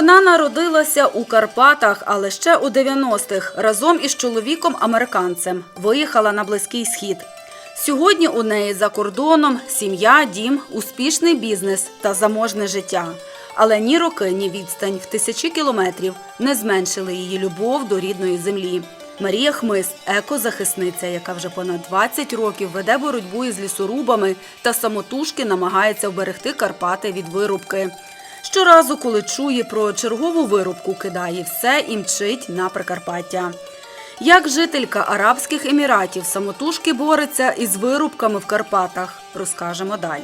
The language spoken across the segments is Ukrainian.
Вона народилася у Карпатах, але ще у 90-х разом із чоловіком американцем виїхала на Близький Схід. Сьогодні у неї за кордоном сім'я, дім, успішний бізнес та заможне життя. Але ні роки, ні відстань в тисячі кілометрів не зменшили її любов до рідної землі. Марія Хмис екозахисниця, яка вже понад 20 років веде боротьбу із лісорубами та самотужки намагається вберегти Карпати від вирубки. Щоразу, коли чує про чергову вирубку, кидає все і мчить на Прикарпаття. Як жителька Арабських Еміратів самотужки бореться із вирубками в Карпатах, розкажемо далі.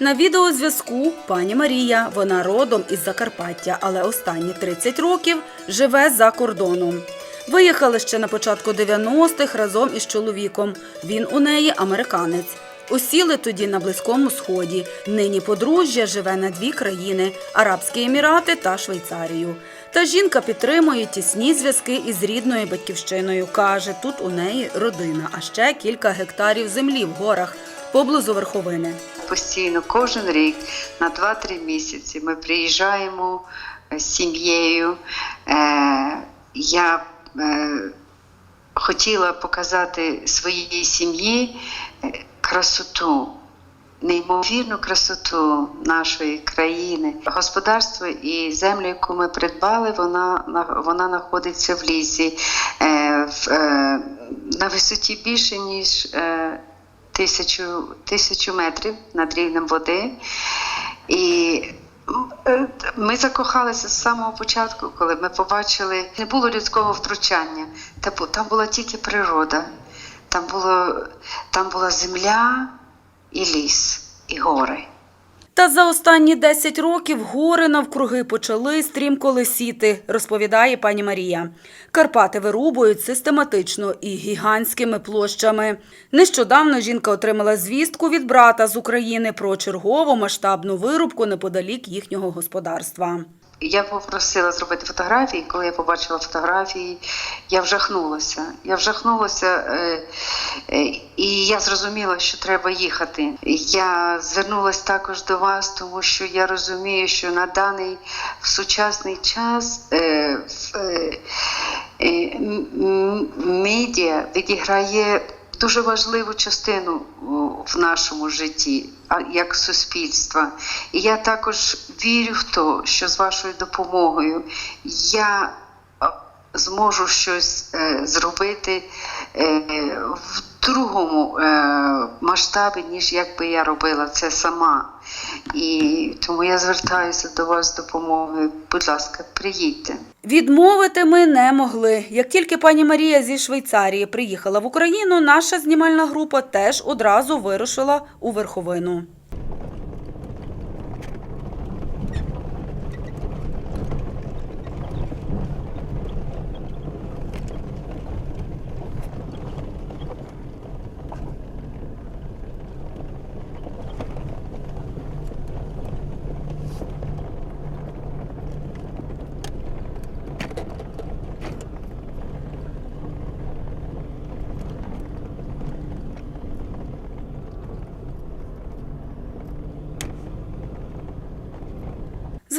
На відеозв'язку пані Марія. Вона родом із Закарпаття, але останні 30 років живе за кордоном. Виїхали ще на початку 90-х разом із чоловіком. Він у неї американець. Осіли тоді на Близькому Сході. Нині подружжя живе на дві країни Арабські Емірати та Швейцарію. Та жінка підтримує тісні зв'язки із рідною батьківщиною. Каже, тут у неї родина, а ще кілька гектарів землі в горах поблизу верховини. Постійно кожен рік на 2-3 місяці ми приїжджаємо е, з сім'єю. Е, Я хотіла показати своїй сім'ї е, красоту, неймовірну красоту нашої країни. Господарство і землю, яку ми придбали, вона, вона знаходиться в лісі е, в, е, на висоті більше, ніж е, тисячу, тисячу метрів над рівнем води. І е, ми закохалися з самого початку, коли ми побачили, не було людського втручання. Та Там була тільки природа, там, було, там була земля і ліс, і гори. Та за останні 10 років гори навкруги почали стрімко лисіти, розповідає пані Марія. Карпати вирубують систематично і гігантськими площами. Нещодавно жінка отримала звістку від брата з України про чергову масштабну вирубку неподалік їхнього господарства. Я попросила зробити фотографії. Коли я побачила фотографії, я вжахнулася. Я вжахнулася, е, е, і я зрозуміла, що треба їхати. Я звернулася також до вас, тому що я розумію, що на даний в сучасний час е, медіа відіграє дуже важливу частину в нашому житті, як суспільства. І я також вірю в те, що з вашою допомогою я зможу щось е, зробити е, в другому е, масштабі, ніж якби я робила це сама. І тому я звертаюся до вас з допомогою. Будь ласка, приїдьте. Відмовити ми не могли. Як тільки пані Марія зі Швейцарії приїхала в Україну, наша знімальна група теж одразу вирушила у верховину.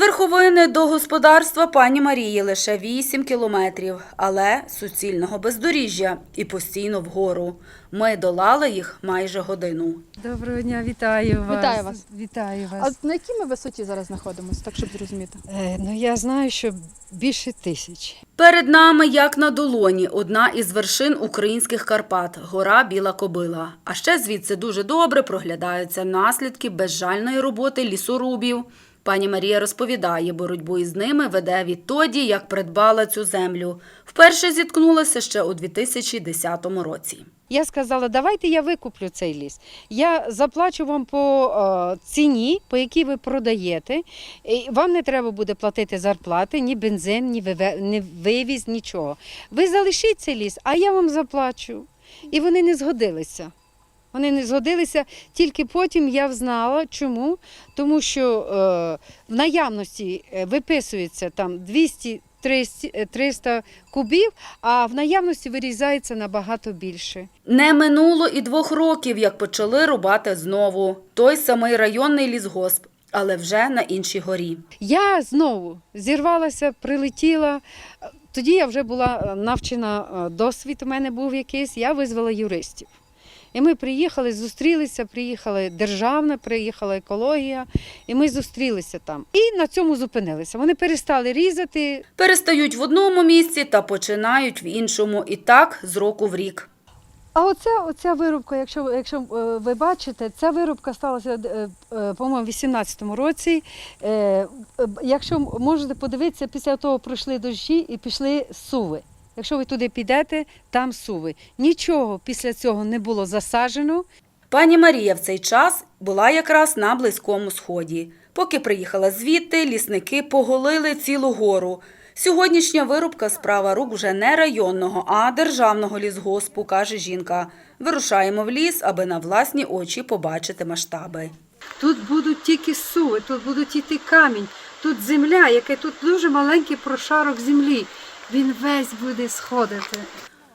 Верховини до господарства пані Марії лише 8 кілометрів, але суцільного бездоріжжя і постійно вгору. Ми долали їх майже годину. Доброго дня, вітаю вас. Вітаю вас. Вітаю А на якій ми висоті зараз знаходимося, так щоб зрозуміти? Е, ну я знаю, що більше тисяч. Перед нами, як на долоні, одна із вершин українських Карпат гора Біла Кобила. А ще звідси дуже добре проглядаються наслідки безжальної роботи лісорубів. Пані Марія розповідає, боротьбу із ними веде відтоді, як придбала цю землю. Вперше зіткнулася ще у 2010 році. Я сказала, давайте я викуплю цей ліс. Я заплачу вам по е, ціні, по якій ви продаєте. Вам не треба буде платити зарплати, ні бензин, ні вивіз, нічого. Ви залишіть цей ліс, а я вам заплачу. І вони не згодилися. Вони не згодилися, тільки потім я взнала, чому. Тому що е, в наявності е, виписується там 200 200 300 кубів, а в наявності вирізається набагато більше. Не минуло і двох років, як почали рубати знову. Той самий районний лісгосп, але вже на іншій горі. Я знову зірвалася, прилетіла. Тоді я вже була е, навчена, е, досвід у мене був якийсь, я визвала юристів. І ми приїхали, зустрілися, приїхала державна, приїхала екологія, і ми зустрілися там. І на цьому зупинилися. Вони перестали різати, Перестають в одному місці та починають в іншому. І так з року в рік. А оця, оця вирубка, якщо, якщо е, ви бачите, ця вирубка сталася, е, е, по-моєму, в 18-му році. Якщо можете подивитися, після того пройшли дощі і пішли суви. Якщо ви туди підете, там суви. Нічого після цього не було засаджено. Пані Марія в цей час була якраз на Близькому Сході. Поки приїхала звідти, лісники поголили цілу гору. Сьогоднішня вирубка справа рук вже не районного, а державного лісгоспу, каже жінка. Вирушаємо в ліс, аби на власні очі побачити масштаби. Тут будуть тільки суви, тут будуть іти камінь, тут земля, яке тут дуже маленький прошарок землі. Він весь буде сходити.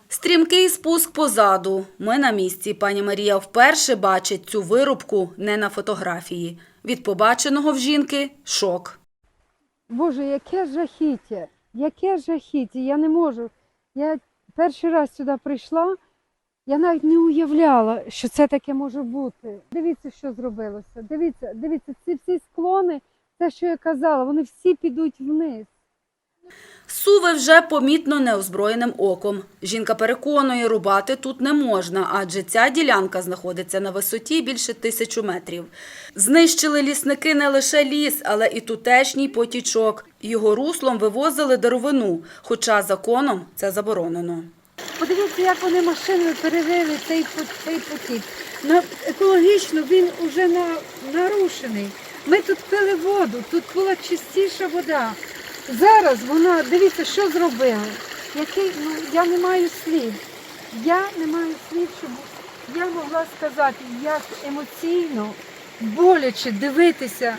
Стрімкий спуск позаду. Ми на місці. Пані Марія вперше бачить цю вирубку не на фотографії. Від побаченого в жінки шок. Боже, яке жахіття, яке жахіття, я не можу. Я перший раз сюди прийшла, я навіть не уявляла, що це таке може бути. Дивіться, що зробилося. Дивіться, дивіться, ці всі склони, те, що я казала, вони всі підуть вниз. Суви вже помітно неозброєним оком. Жінка переконує, рубати тут не можна, адже ця ділянка знаходиться на висоті більше тисячу метрів. Знищили лісники не лише ліс, але і тутешній потічок. Його руслом вивозили деревину, хоча законом це заборонено. Подивіться, як вони машиною перевели цей, цей потік. На, екологічно він вже на, нарушений. Ми тут пили воду, тут була чистіша вода. Зараз вона, дивіться, що зробили. Який, ну, я не маю слів. Я не маю слів, щоб я могла сказати, як емоційно, боляче дивитися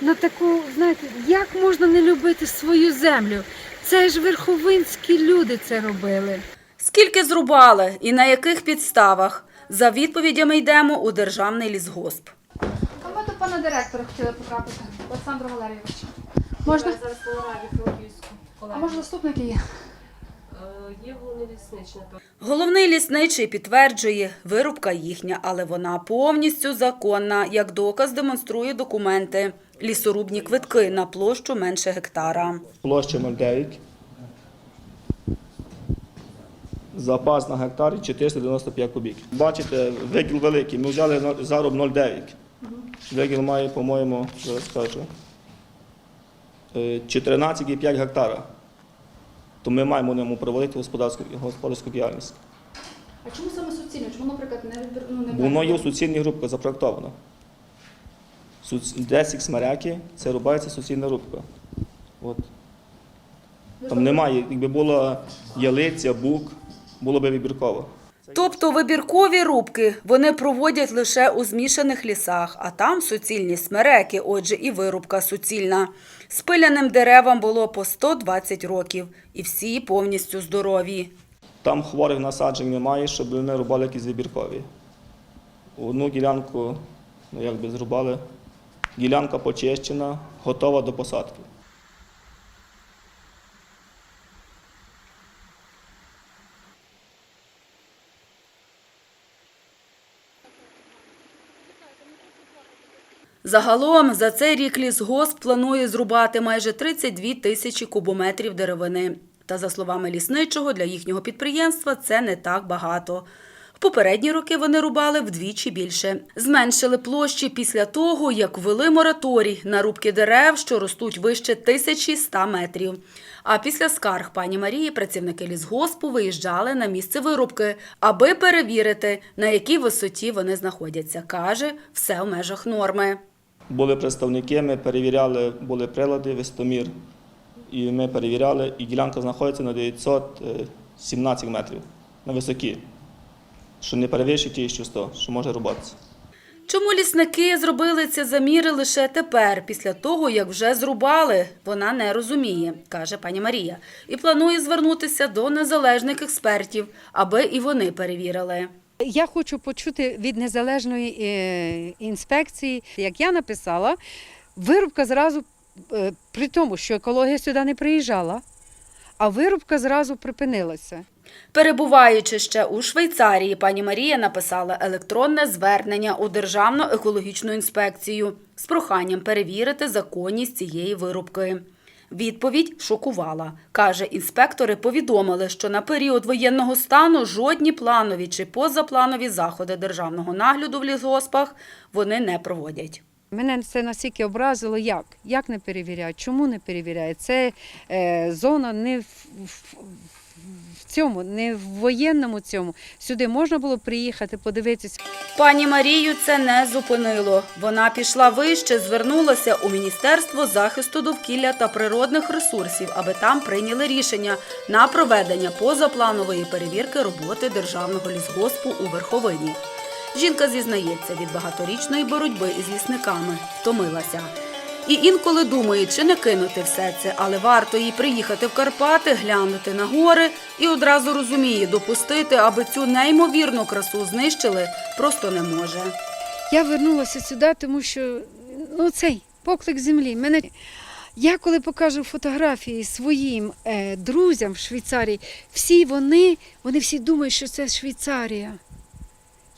на таку, знаєте, як можна не любити свою землю. Це ж верховинські люди це робили. Скільки зрубали і на яких підставах? За відповідями йдемо у державний лісгосп. А ми до пана директора хотіли потрапити, Олександру Валерійовича. Можна? Зараз по нараді Франківську. А може заступник є? Є головний лісничий. Головний лісничий підтверджує, вирубка їхня, але вона повністю законна. Як доказ демонструє документи. Лісорубні квитки на площу менше гектара. Площа 0,9. Запас на гектарі 495 кубіків. Бачите, виділ великий. Ми взяли на- зароб 0,9. Виділ має, по-моєму, зараз скажу, е, 14,5 гектара. То ми маємо ньому проводити господарську, господарську діяльність. А чому саме суцільно? Чому, наприклад, не відбір... ну, не воно є в суцільній групі запроектовано. Суц- 10 смеряки це рубається суцільна рубка. От. Там немає, якби була ялиця, бук, було би вибірково. Тобто вибіркові рубки вони проводять лише у змішаних лісах, а там суцільні смереки, отже, і вирубка суцільна. Спиляним деревам було по 120 років, і всі повністю здорові. Там хворих насаджень немає, щоб вони рубали якісь вибіркові. Одну ділянку ну, якби зрубали. Ділянка почищена, готова до посадки. Загалом за цей рік лісгосп планує зрубати майже 32 тисячі кубометрів деревини. Та за словами лісничого, для їхнього підприємства це не так багато. В попередні роки вони рубали вдвічі більше. Зменшили площі після того, як ввели мораторій на рубки дерев, що ростуть вище 1100 метрів. А після скарг пані Марії працівники лісгоспу виїжджали на місце вирубки, аби перевірити, на якій висоті вони знаходяться. Каже, все в межах норми. Були представники, ми перевіряли, були прилади, вистомір. І ми перевіряли, і ділянка знаходиться на 917 метрів на високі, що не перевищує ті, що 100, що може рубатися. Чому лісники зробили ці заміри лише тепер, після того, як вже зрубали? Вона не розуміє, каже пані Марія, і планує звернутися до незалежних експертів, аби і вони перевірили. Я хочу почути від незалежної е, інспекції, як я написала, вирубка зразу, е, при тому, що екологія сюди не приїжджала, а вирубка зразу припинилася. Перебуваючи ще у Швейцарії, пані Марія написала електронне звернення у Державну екологічну інспекцію з проханням перевірити законність цієї вирубки. Відповідь шокувала. Каже, інспектори повідомили, що на період воєнного стану жодні планові чи позапланові заходи державного нагляду в лісгоспах вони не проводять. Мене це настільки образило, як? Як не перевіряють? Чому не перевіряють? Це е, зона не в, в, в цьому, не в воєнному цьому. Сюди можна було приїхати, подивитися. Пані Марію це не зупинило. Вона пішла вище, звернулася у Міністерство захисту довкілля та природних ресурсів, аби там прийняли рішення на проведення позапланової перевірки роботи державного лісгоспу у Верховині. Жінка зізнається, від багаторічної боротьби із лісниками втомилася. І інколи думає, чи не кинути все це, але варто їй приїхати в Карпати, глянути на гори і одразу розуміє, допустити, аби цю неймовірну красу знищили, просто не може. Я вернулася сюди, тому що ну, цей поклик землі. Мене... Я коли покажу фотографії своїм е, друзям в Швейцарії, всі вони, вони всі думають, що це Швейцарія.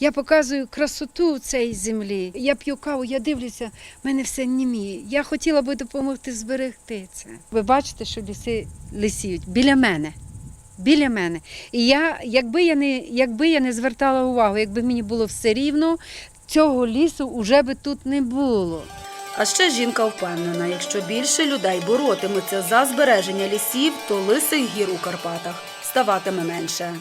Я показую красоту цієї землі. Я п'ю каву, я дивлюся, в мене все німіє. Я хотіла би допомогти зберегти це. Ви бачите, що ліси лисіють біля мене. Біля мене. І я, якби я не, якби я не звертала увагу, якби мені було все рівно, цього лісу вже би тут не було. А ще жінка впевнена, якщо більше людей боротиметься за збереження лісів, то лисих гір у Карпатах ставатиме менше.